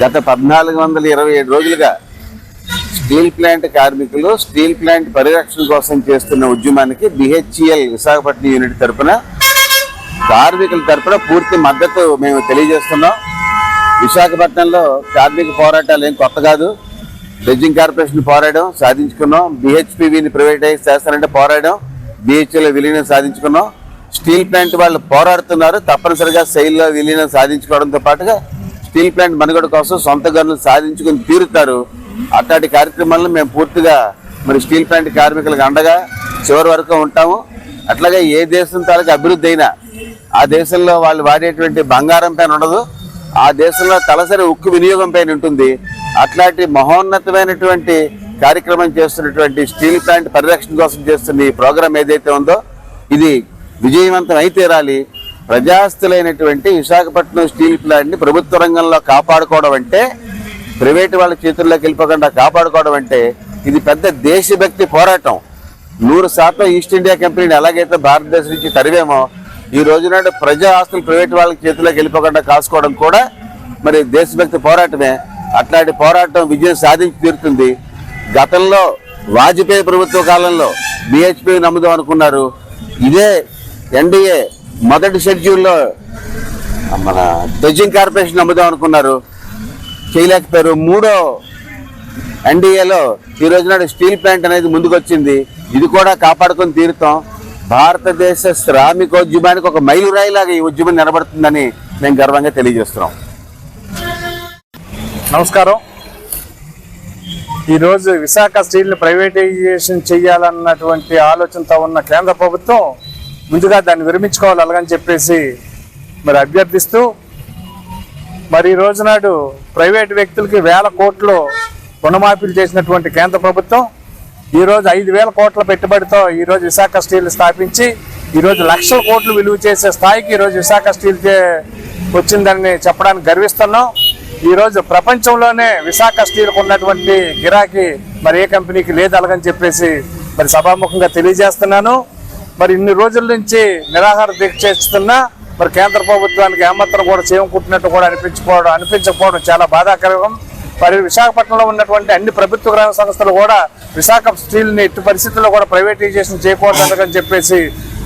గత పద్నాలుగు వందల ఇరవై ఏడు రోజులుగా స్టీల్ ప్లాంట్ కార్మికులు స్టీల్ ప్లాంట్ పరిరక్షణ కోసం చేస్తున్న ఉద్యమానికి బిహెచ్ఈఎల్ విశాఖపట్నం యూనిట్ తరఫున కార్మికుల తరపున పూర్తి మద్దతు మేము తెలియజేస్తున్నాం. విశాఖపట్నంలో కార్మిక పోరాటాలు ఏం కొత్త కాదు. డ్రెడ్జింగ్ కార్పొరేషన్ పోరాడడం సాధించుకున్నాం. బిహెచ్పివిని ప్రైవేటైజ్ చేస్తారంటే పోరాడడం బిహెచ్ఎల్ విలీనం సాధించుకున్నాం. స్టీల్ ప్లాంట్ వాళ్ళు పోరాడుతున్నారు. తప్పనిసరిగా శైలిలో విలీనం సాధించుకోవడంతో పాటుగా స్టీల్ ప్లాంట్ మనుగడ కోసం సొంత గనులు సాధించుకుని తీరుతారు. అట్లాంటి కార్యక్రమాలను మేము పూర్తిగా మరి స్టీల్ ప్లాంట్ కార్మికులకు అండగా చివరి వరకు ఉంటాము. అట్లాగే ఏ దేశం తాలూకు అభివృద్ధి అయినా ఆ దేశంలో వాళ్ళు వాడేటువంటి బంగారం పైన ఉండదు. ఆ దేశంలో తలసరి ఉక్కు వినియోగం పైన ఉంటుంది. అట్లాంటి మహోన్నతమైనటువంటి కార్యక్రమం చేస్తున్నటువంటి స్టీల్ ప్లాంట్ పరిరక్షణ కోసం చేస్తున్న ఈ ప్రోగ్రాం ఏదైతే ఉందో ఇది విజయవంతం అయితే తీరాలి ప్రజాస్తులైనటువంటి విశాఖపట్నం స్టీల్ ప్లాంట్ని ప్రభుత్వ రంగంలో కాపాడుకోవడం అంటే ప్రైవేట్ వాళ్ళ చేతుల్లోకి వెళ్ళిపోకుండా కాపాడుకోవడం అంటే ఇది పెద్ద దేశభక్తి పోరాటం. నూరు శాతం ఈస్ట్ ఇండియా కంపెనీని ఎలాగైతే భారతదేశం నుంచి తరివేమో ఈ రోజు నాడు ప్రజా ఆస్తులు ప్రైవేట్ వాళ్ళ చేతుల్లోకి వెళ్ళిపోకుండా కాసుకోవడం కూడా మరి దేశభక్తి పోరాటమే. అట్లాంటి పోరాటం విజయం సాధించి తీరుతుంది. గతంలో వాజ్పేయి ప్రభుత్వ కాలంలో బిహెచ్పి నమ్ముదాం అనుకున్నారు. ఇదే ఎన్డీఏ మొదటి షెడ్యూల్లో మన డ్రెడ్జింగ్ కార్పొరేషన్ నమ్ముదాం అనుకున్నారు. చేయలేకపోయారు. మూడో ఎన్డీఏలో ఈ రోజు నాడు స్టీల్ ప్లాంట్ అనేది ముందుకొచ్చింది. ఇది కూడా కాపాడుకొని తీరుతాం. భారతదేశ శ్రామికోద్యమానికి ఒక మైలురాయిలాగా ఈ ఉద్యమం నిలబడుతుందని మేము గర్వంగా తెలియజేస్తున్నాం. నమస్కారం. ఈరోజు విశాఖ స్టీల్ని ప్రైవేటైజేషన్ చేయాలన్నటువంటి ఆలోచనతో ఉన్న కేంద్ర ప్రభుత్వం ముందుగా దాన్ని విరమించుకోవాలి అలాగని చెప్పేసి మరి అభ్యర్థిస్తూ మరి ఈ రోజు నాడు ప్రైవేట్ వ్యక్తులకి వేల కోట్లు రుణమాఫీలు చేసినటువంటి కేంద్ర ప్రభుత్వం ఈరోజు ఐదు వేల కోట్ల పెట్టుబడితో ఈరోజు విశాఖ స్టీల్ స్థాపించి ఈరోజు లక్షల కోట్లు విలువ చేసే స్థాయికి ఈరోజు విశాఖ స్టీల్ వచ్చిందని చెప్పడానికి గర్విస్తున్నాం. ఈరోజు ప్రపంచంలోనే విశాఖ స్టీల్కు ఉన్నటువంటి గిరాకీ మరి ఏ కంపెనీకి లేదు అలాగని చెప్పేసి మరి సభాముఖంగా తెలియజేస్తున్నాను. మరి ఇన్ని రోజుల నుంచి నిరాహార దీక్ష చేస్తున్నా మరి కేంద్ర ప్రభుత్వానికి ఏమాత్రం కూడా చేయకుంటున్నట్టు కూడా అనిపించుకోవడం అనిపించకపోవడం చాలా బాధాకరం. మరి విశాఖపట్నంలో ఉన్నటువంటి అన్ని ప్రభుత్వ రంగ సంస్థలు కూడా విశాఖ స్టీల్ని ఎట్టి పరిస్థితుల్లో కూడా ప్రైవేటైజేషన్ చేయకూడదని చెప్పేసి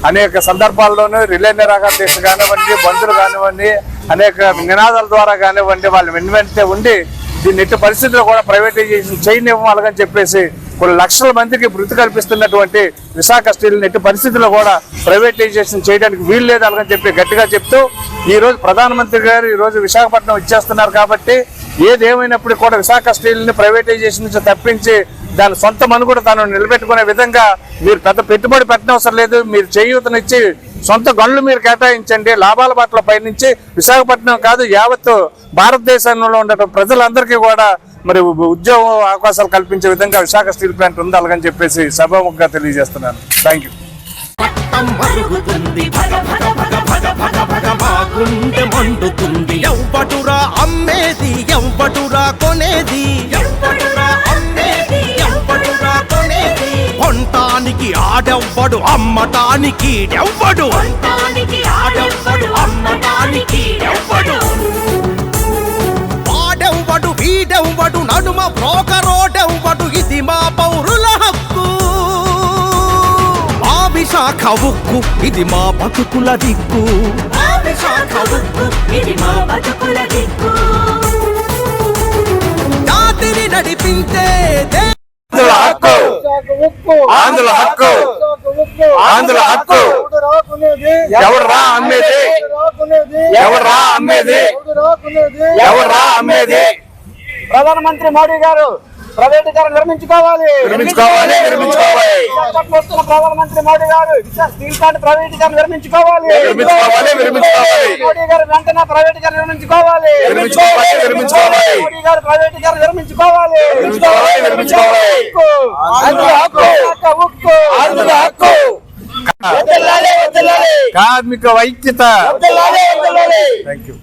అనేక సందర్భాల్లోనూ రిలే నిరాహార దీక్ష కానివ్వండి బంధులు కానివ్వండి అనేక నినాదాల ద్వారా కానివ్వండి వాళ్ళు వెను ఉండి దీన్ని ఎట్టి పరిస్థితుల్లో కూడా ప్రైవేటైజేషన్ చేయనివ్వాలని చెప్పేసి కొన్ని లక్షల మందికి వృత్తి కల్పిస్తున్నటువంటి విశాఖ స్టీల్ ఎట్టి పరిస్థితుల్లో కూడా ప్రైవేటైజేషన్ చేయడానికి వీలు లేదు అలాగని చెప్పి గట్టిగా చెప్తూ ఈరోజు ప్రధానమంత్రి గారు ఈరోజు విశాఖపట్నం ఇచ్చేస్తున్నారు కాబట్టి ఏదేమైనప్పుడు కూడా విశాఖ స్టీల్ని ప్రైవేటైజేషన్ నుంచి తప్పించి దాని సొంత మనుగడ తాను నిలబెట్టుకునే విధంగా మీరు పెద్ద పెట్టుబడి పెట్టనవసరం లేదు. మీరు చేయూతనిచ్చి సొంత గనులు మీరు కేటాయించండి. లాభాల బాటల పయనించి విశాఖపట్నం కాదు యావత్తు భారతదేశంలో ఉన్న ప్రజలందరికీ కూడా మరి ఉద్యోగ అవకాశాలు కల్పించే విధంగా విశాఖ స్టీల్ ప్లాంట్ ఉండాలని చెప్పేసి సభాముఖంగా తెలియజేస్తున్నాను. థ్యాంక్ యూ రక్తం మరుగుతుంది భగ భగ భగ భగ భగ భగ మా గుండె మండుతుంది. ఎవ్వడురా అమ్మేది కొనేది? కొనటానికి ఆడెవ్వడు అమ్మటానికి ఎవ్వడు నడుమ బ్రోకరోడెవ్వడు ఇది మా పౌరుల హక్కు. మా విశాఖ ఉక్కు ఇది మా బతుకుల దిక్కు. ఉక్కు జాతిని నడిపించే దే- ఆంధ్రుల హక్కు. ఆంధ్రుల హక్కు. ఎవరు రా అమ్మేది? ఎవరు రా అమ్మేది? ఎవరు రా అమ్మేది? ప్రధానమంత్రి మోడీ గారు ప్రైవేటీకరణ నిర్మించుకోవాలి నిర్మించుకోవాలి, నిర్మించుకోవాలి. విశాఖపట్నం వస్తున్న ప్రధానమంత్రి మోడీ గారు స్టీల్ ప్లాంట్ ప్రైవేటీకరణ నిర్మించుకోవాలి నిర్మించుకోవాలి, నిర్మించుకోవాలి. మోడీ గారు వెంటనే ప్రైవేటీకరణ నిర్మించుకోవాలి నిర్మించుకోవాలి, నిర్మించుకోవాలి. మోడీ గారు ప్రైవేటీకరణ నిర్మించుకోవాలి నిర్మించుకోవాలి, నిర్మించుకోవాలి. హక్కు. కార్మిక వదిలాలి. Thank you